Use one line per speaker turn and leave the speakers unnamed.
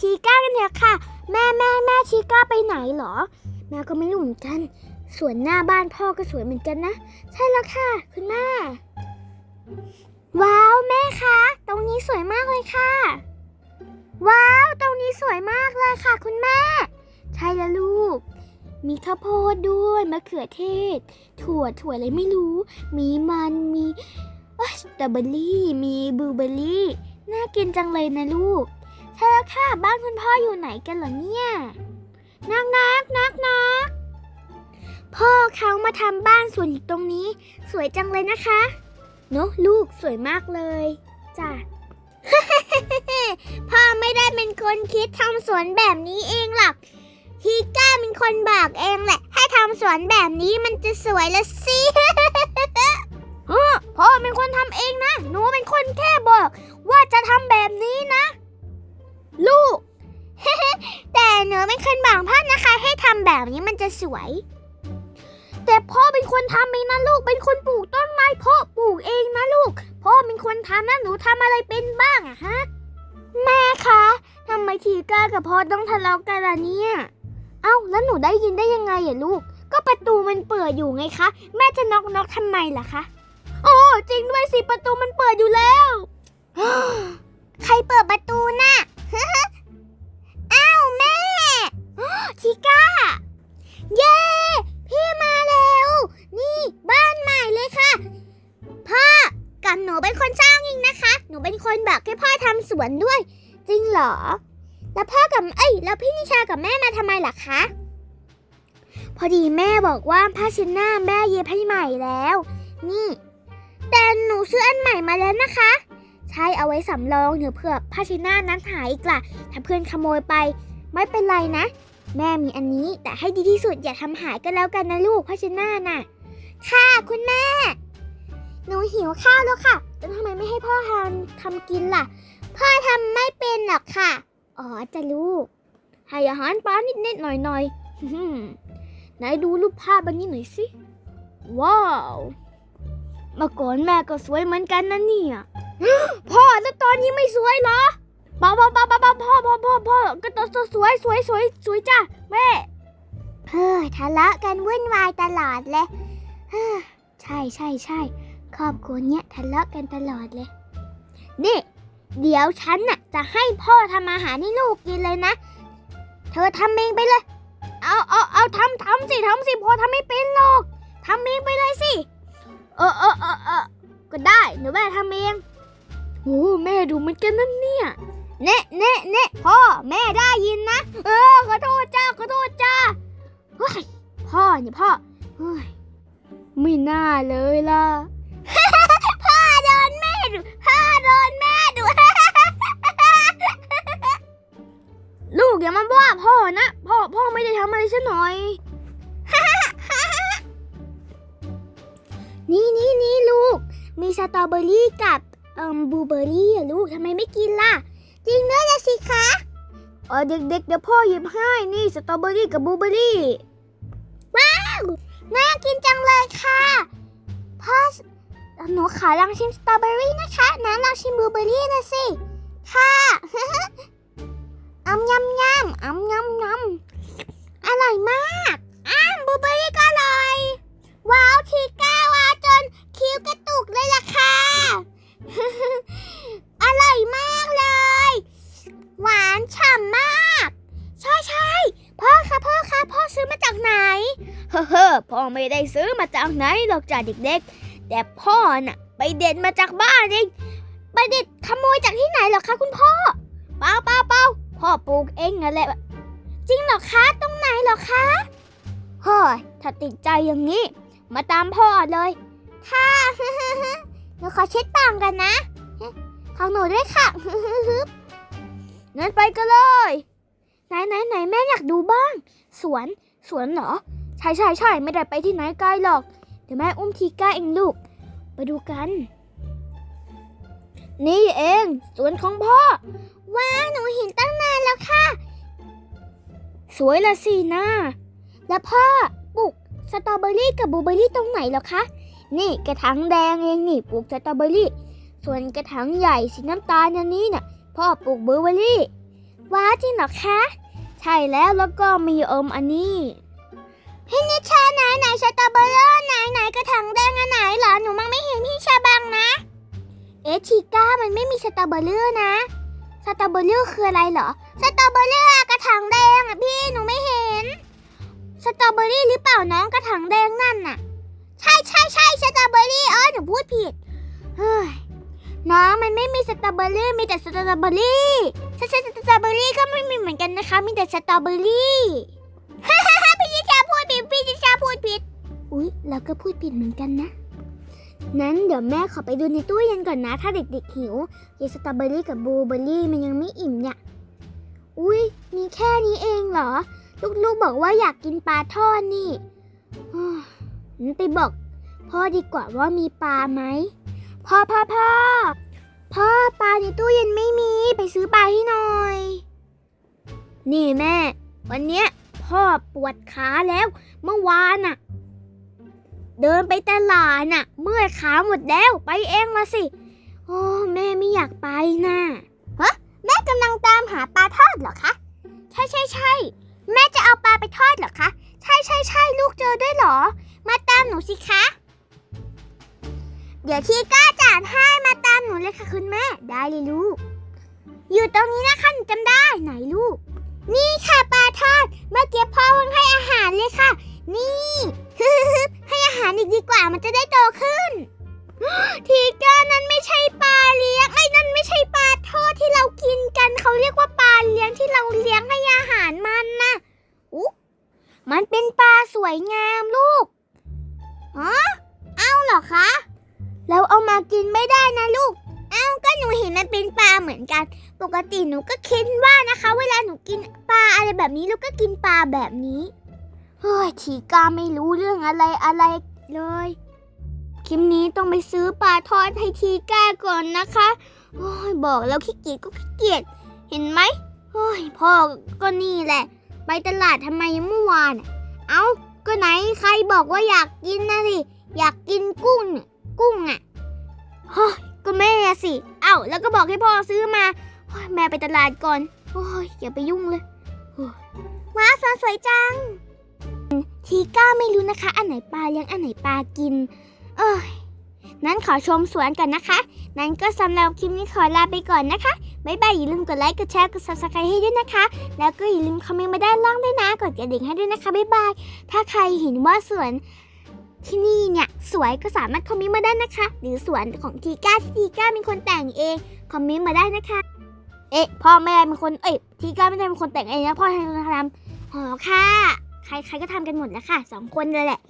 ชีก้ากันเถอะค่ะ แม่แม่แม่ชีก้าไปไหนเหรอ แม่ก็ไม่รู้เหมือนกันสวนหน้าบ้านพ่อก็สวยเหมือนกันนะ ใช่แล้วค่ะ คุณแม่ ว้าว แม่คะ ตรงนี้สวยมากเลยค่ะ ว้าว ตรงนี้สวยมากเลยค่ะ คุณแม่ ใช่แล้วลูก มีข้าวโพดด้วยมะเขือเทศ ถั่วถั่วอะไรไม่รู้ มีมันมีเอ้ยสตรอเบอรี่ มีบลูเบอรี่ น่ากินจังเลยนะลูก ใช่แล้วค่ะบ้านคุณพ่ออยู่ไหนกันเหรอเนี่ยนักนักนักนักพ่อเขามาทำบ้านสวนอยู่ตรงนี้ สวยจังเลยนะคะ เนอะลูกสวยมากเลยจ้ะพ่อไม่ได้เป็นคนคิดทำสวนแบบนี้เองหรอกทีก้าเป็นคนบอกเองแหละ ให้ทำสวนแบบนี้มันจะสวยละสิ แบบนี้มันจะสวย แต่พ่อเป็นคนทำเองนะลูก เป็นคนปลูกต้นไม้พ่อปลูกเองนะลูก พ่อเป็นคนทำนะหนูทำอะไรเป็นบ้างอะฮะ แม่คะทำไมทีก้ากับพ่อต้องทะเลาะกันล่ะเนี่ย เอ้าแล้วหนูได้ยินได้ยังไงอะลูก ก็ประตูมันเปิดอยู่ไงคะ แม่จะน็อกน็อกทำไมล่ะคะ โอ้จริงด้วยสิประตูมันเปิดอยู่แล้ว ใครเปิดประตูน่ะ ชิก้า เย้ พี่มาแล้ว นี่บ้านใหม่เลยค่ะ พ่อกับหนูเป็นคนสร้างเองนะคะ หนูเป็นคนบอกให้พ่อทำสวนด้วย จริงเหรอ แล้วพ่อกับเอ้ยแล้วพี่นิชากับแม่มาทำไมล่ะคะ พอดีแม่บอกว่าผ้าเช็ดหน้าแม่เย็บให้ใหม่แล้ว นี่ แต่หนูซื้ออันใหม่มาแล้วนะคะ ใช่เอาไว้สำรองเดี๋ยวเผื่อผ้าเช็ดหน้านั้นหายอีกล่ะถ้าเพื่อนขโมยไป ไม่เป็นไรนะ แม่มีอันนี้แต่ให้ดีที่สุดอย่าทำหายก็แล้วกันนะลูกผ้าเช็ดหน้าน่ะ ค่ะคุณแม่ หนูหิวข้าวแล้วค่ะแต่ทำไมไม่ให้พ่อทำทำกินล่ะ พ่อทำไม่เป็นหรอกค่ะ อ๋อจะลูก ให้อาหารปลานิดๆหน่อยๆไหนดูรูปภาพอันนี้หน่อยสิ ว้าวเมื่อก่อนแม่ก็สวยเหมือนกันนะเนี่ยพ่อแล้วตอนนี้ไม่สวยเหรอ ป้าป้าป้าป้าพ่อพ่อพ่อพ่อก็ตัวสวยสวยสวยสวยจ้ะแม่เฮ้ยทะเลาะกันวุ่นวายตลอดเลยฮ้อใช่ใช่ใช่ครอบครัวเนี้ยทะเลาะกันตลอดเลยนี่เดี๋ยวฉันน่ะจะให้พ่อทำอาหารให้ลูกกินเลยนะ เธอทำเองไปเลย เอาเอาเอาทำทำสิทำสิพ่อทำไม่เป็นหรอกทำเองไปเลยสิ เออเออเออเออก็ได้หนูแม่ทำเองโอ้แม่ดูเหมือนกันนั่นเนี่ย เน่เน่เน่พ่อแม่ได้ยินนะ เออขอโทษจ้าขอโทษจ้าเฮ้ยพ่อนี่พ่อเฮ้ยไม่น่าเลยล่ะ พ่อโดนแม่ดุพ่อโดนแม่ดุลูกอย่ามาว่าพ่อนะพ่อพ่อไม่ได้ทำอะไรซะหน่อย นี่นี่นี่ลูก มีสตรอเบอรี่กับเอ่มบลูเบอรี่อะลูกทำไมไม่กินล่ะ จริงด้วยละสิคะเออเด็กๆเดี๋ยวพ่อหยิบให้นี่สตรอเบอรี่กับบลูเบอรี่ ว้าวน่ากินจังเลยค่ะพ่อหนูขอลองชิมสตรอเบอรี่นะคะน้ำลองชิมบลูเบอรี่นะสิค่ะอมยำยำอมยำยำอร่อยมาก เฮ้อพ่อไม่ได้ซื้อมาจากไหนหรอกจ้ะเด็กๆ แต่พ่อน่ะ ไปเด็ดมาจากบ้านเอง ไปเด็ดขโมยจากที่ไหนหรอคะคุณพ่อ เปล่าเปล่าเปล่าพ่อปลูกเองนั่นแหละ จริงหรอคะ ตรงไหนหรอคะเฮ้ยถ้าติดใจอย่างนี้ มาตามพ่อเลย ค่ะหนูขอเช็ดปากกันนะ ของหนูด้วยค่ะงั้นไปกันเลย ไหนไหนไหนแม่อยากดูบ้าง สวน สวนเหรอ ใช่ใช่ใช่ไม่ได้ไปที่ไหนไกลหรอก เดี๋ยวแม่อุ้มทีก้าเองลูก ไปดูกัน นี่เองสวนของพ่อ ว้าหนูเห็นตั้งนานแล้วค่ะ สวยละสินะแล้วพ่อปลูกสตรอเบอรี่กับบลูเบอรี่ตรงไหนหรอคะ นี่กระถางแดงเองนี่ปลูกสตรอเบอรี่ ส่วนกระถางใหญ่สีน้ำตาลอันนี้น่ะพ่อปลูกบลูเบอรี่ ว้าจริงหรอคะ ใช่แล้วแล้วก็มีเอิมอันนี้ พี่นิชาไหนไหนสตรอเบอรี่ไหนไหนกระถางแดงอันไหนเหรอหนูมังไม่เห็นพี่ชาบังนะ เอะชิก้ามันไม่มีสตรอเบอรี่นะสตรอเบอรี่คืออะไรเหรอสตรอเบอรี่กระถางแดงอะพี่หนูไม่เห็นสตรอเบอรี่หรือเปล่าน้องกระถางแดงนั่นน่ะ ใช่ใช่ใช่สตรอเบอรี่เออหนูพูดผิดเฮ้ยน้องมันไม่มีสตรอเบอรี่มีแต่สตรอเบอรี่ใช่ใช่สตรอเบอรี่ก็ไม่มีเหมือนกันนะคะ มีแต่สตรอเบอรี่พี่ พูดผิดพี่นิชาพูดผิด อุ๊ยเราก็พูดผิดเหมือนกันนะ นั้นเดี๋ยวแม่ขอไปดูในตู้เย็นก่อนนะ ถ้าเด็กๆหิวกินสตรอเบอรี่กับบลูเบอรี่มันยังไม่อิ่มเนี่ย อุ๊ย มีแค่นี้เองเหรอ ลูกๆบอกว่าอยากกินปลาทอดนี่อ้าวงั้นไปบอก พ่อดีกว่าว่ามีปลาไหม พ่อพ่อพ่อพ่อปลาในตู้เย็นไม่มี ไปซื้อปลาให้หน่อย นี่แม่ วันเนี้ย พ่อปวดขาแล้ว เมื่อวานน่ะ เดินไปตลาดน่ะ เมื่อยขาหมดแล้วไปเองมาสิ โอ้แม่ไม่อยากไปน่ะฮะแม่กำลังตามหาปลาทอดเหรอคะ ใช่ใช่ใช่แม่จะเอาปลาไปทอดเหรอคะ ใช่ใช่ใช่ลูกเจอด้วยเหรอ มาตามหนูสิคะ เดี๋ยวที่กล้าจ่านให้มาตามหนูเลยค่ะคุณแม่ ได้เลยลูก อยู่ตรงนี้นะคะหนูจำได้ไหนลูก นี่ค่ะปลาทอด เมื่อกี้พ่อเพิ่งให้อาหารเลยค่ะ นี่ให้อาหารอีกดีกว่ามันจะได้โตขึ้น ทีก้านั้นไม่ใช่ปลาเลี้ยงไอ้นั่นไม่ใช่ปลาทอดที่เรากินกัน เขาเรียกว่าปลาเลี้ยงที่เราเลี้ยงให้อาหารมันนะอุ๊มันเป็นปลาสวยงามลูกอ๋อเอาเหรอคะ เราเอามากินไม่ได้นะลูก ก็หนูเห็นมันเป็นปลาเหมือนกัน ปกติหนูก็คิดว่านะคะ เวลาหนูกินปลาอะไรแบบนี้ลูกก็กินปลาแบบนี้เฮ้ยทีกาไม่รู้เรื่องอะไรอะไรเลยคลิปนี้ต้องไปซื้อปลาทอดให้ทีก้าก่อนนะคะโอ้ยบอกแล้วขี้เกียจก็ขี้เกียจเห็นไหมโอ้ยพ่อก็นี่แหละ ไปตลาดทำไมเมื่อวาน เอ้าก็ไหนใครบอกว่าอยากกินนะสิอยากกินกุ้ง กุ้งอะเฮ้ย ก็แม่สิ เอ้าแล้วก็บอกให้พ่อซื้อมาอแม่ไปตลาดก่อน โอ้ยอย่าไปยุ่งเลยโอ้ยว้าสวยจัง ทีก้าไม่รู้นะคะ อันไหนปลาเลี้ยงอันไหนปลากิน เอ้ยนั้นขอชมสวนก่อนนะคะ นั้นก็สำหรับคลิปนี้ขอลาไปก่อนนะคะ บ๊ายบายอย่าลืมกดไลค์ กดแชร์ กด subscribe ให้ด้วยนะคะ แล้วก็อย่าลืมคอมเมนต์มาด้านล่างด้วยนะ กดกระดิ่งให้ด้วยนะคะ บ๊ายบาย ถ้าใครเห็นว่าสวน ที่นี่เนี่ยสวยก็สามารถคอมเมนต์มาได้นะคะ หรือสวนของทีก้าที่ทีก้าเป็นคนแต่งเองคอมเมนต์มาได้นะคะ เอ๊ะพ่อแม่เป็นคนเอ๊ะทีก้าไม่ได้เป็นคนแต่งเองนะพ่อทำทำอ๋อค่ะ ใครๆก็ทำกันหมดแล้วค่ะสองคนเลยแหละ